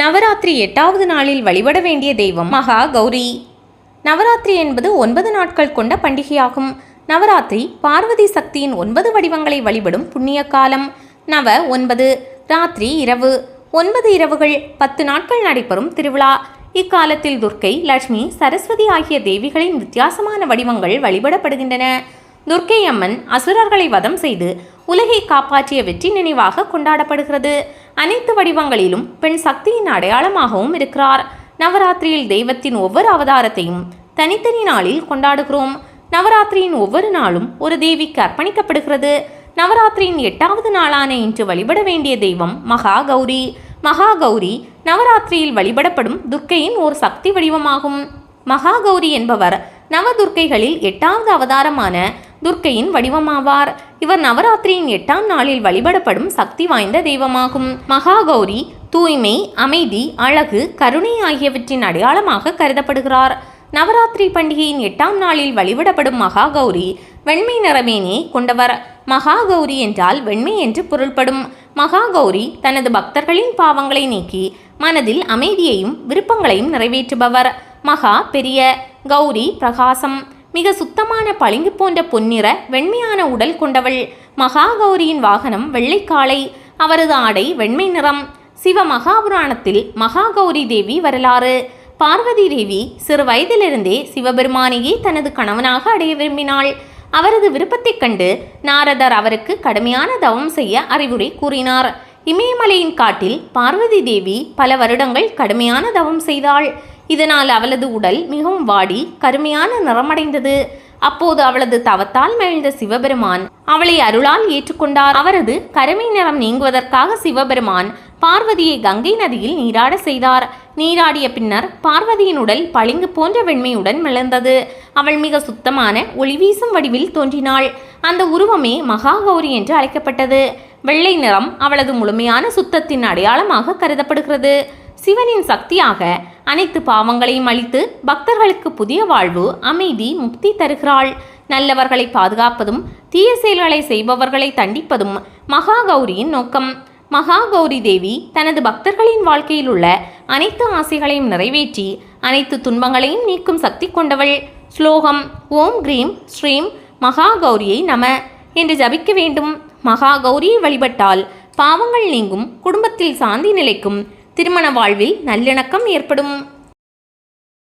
நவராத்திரி எட்டாவது நாளில் வழிபட வேண்டிய தெய்வம் மகா கௌரி. நவராத்திரி என்பது ஒன்பது நாட்கள் கொண்ட பண்டிகையாகும். நவராத்திரி பார்வதி சக்தியின் ஒன்பது வடிவங்களை வழிபடும் புண்ணிய காலம். நவ ஒன்பது ராத்திரி இரவு. ஒன்பது இரவுகள் பத்து நாட்கள் நடைபெறும் திருவிழா. இக்காலத்தில் துர்க்கை லட்சுமி சரஸ்வதி ஆகிய தேவிகளின் வித்தியாசமான வடிவங்கள் வழிபடப்படுகின்றன. துர்க்கை அம்மன் அசுரர்களை வதம் செய்து உலகை காப்பாற்றிய வெற்றி நினைவாக கொண்டாடப்படுகிறது. அனைத்து வடிவங்களிலும் பெண் சக்தியின் அடையாளமாகவும் இருக்கிறார். நவராத்திரியில் தெய்வத்தின் ஒவ்வொரு அவதாரத்தையும் தனித்தனி நாளில் கொண்டாடுகிறோம். நவராத்திரியின் ஒவ்வொரு நாளும் ஒரு தேவிக்கு அர்ப்பணிக்கப்படுகிறது. நவராத்திரியின் எட்டாவது நாளான இன்று வழிபட வேண்டிய தெய்வம் மகா கௌரி மகா கௌரி நவராத்திரியில் வழிபடப்படும் துர்க்கையின் ஒரு சக்தி வடிவமாகும். மகா கௌரி என்பவர் நவதுர்க்கைகளில் எட்டாவது அவதாரமான துர்க்கையின் வடிவமாவார். இவர் நவராத்திரியின் எட்டாம் நாளில் வழிபடப்படும் சக்தி வாய்ந்த தெய்வமாகும். மகா கௌரி தூய்மை அமைதி அழகு கருணை ஆகியவற்றின் அடையாளமாக கருதப்படுகிறார். நவராத்திரி பண்டிகையின் எட்டாம் நாளில் வழிபடப்படும் மகா கௌரி வெண்மை நிறமேனே கொண்டவர். மகாகௌரி என்றால் வெண்மை என்று பொருள்படும். மகாகௌரி தனது பக்தர்களின் பாவங்களை நீக்கி மனதில் அமைதியையும் விருப்பங்களையும் நிறைவேற்றுபவர். மகா பெரிய கௌரி பிரகாசம். மிக சுத்தமான பளிங்கு போன்ற பொன்னிற வெண்மையான உடல் கொண்டவள். மகாகௌரியின் வாகனம் வெள்ளைக்காளை அவரது ஆடை வெண்மை நிறம். சிவ மகாபுராணத்தில் மகாகௌரி தேவி வரலாறு. பார்வதி தேவி சிறு வயதிலிருந்தே சிவபெருமானையே தனது கணவனாக அடைய விரும்பினாள். அவரது விருப்பத்தைக் கண்டு நாரதர் அவருக்கு கடுமையான தவம் செய்ய அறிவுரை கூறினார். இமயமலையின் காட்டில் பார்வதி தேவி பல வருடங்கள் கடுமையான தவம் செய்தாள். இதனால் அவளது உடல் மிகவும் வாடி கருமையான நிறமடைந்தது. அப்போது அவளது தவத்தால் மகிழ்ந்த சிவபெருமான் அவளை அருளால் ஏற்றுக்கொண்டார். அவரது கருமை நிறம் நீங்குவதற்காக சிவபெருமான் பார்வதியை கங்கை நதியில் நீராட செய்தார். நீராடிய பின்னர் பார்வதியின் உடல் பளிங்கு போன்ற வெண்மையுடன் மிளர்ந்தது. அவள் மிக சுத்தமான ஒளி வீசும் வடிவில் தோன்றினாள். அந்த உருவமே மகாகௌரி என்று அழைக்கப்பட்டது. வெள்ளை நிறம் அவளது முழுமையான சுத்தத்தின் அடையாளமாக கருதப்படுகிறது. சிவனின் சக்தியாக அனைத்து பாவங்களையும் அழித்து பக்தர்களுக்கு புதிய வாழ்வு அமைதி முக்தி தருகிறாள். நல்லவர்களை பாதுகாப்பதும் தீய செயல்களை செய்பவர்களை தண்டிப்பதும் மகா கௌரியின் நோக்கம். மகா கௌரி தேவி தனது பக்தர்களின் வாழ்க்கையில் உள்ள அனைத்து ஆசைகளையும் நிறைவேற்றி அனைத்து துன்பங்களையும் நீக்கும் சக்தி கொண்டவள். ஸ்லோகம் ஓம் கிரீம் ஸ்ரீம் மகா கௌரியை நம. என்று ஜபிக்க வேண்டும். மகா கௌரியை வழிபட்டால் பாவங்கள் நீங்கும் குடும்பத்தில் சாந்தி நிலைக்கும். திருமண வாழ்வில் நல்லிணக்கம் ஏற்படும்.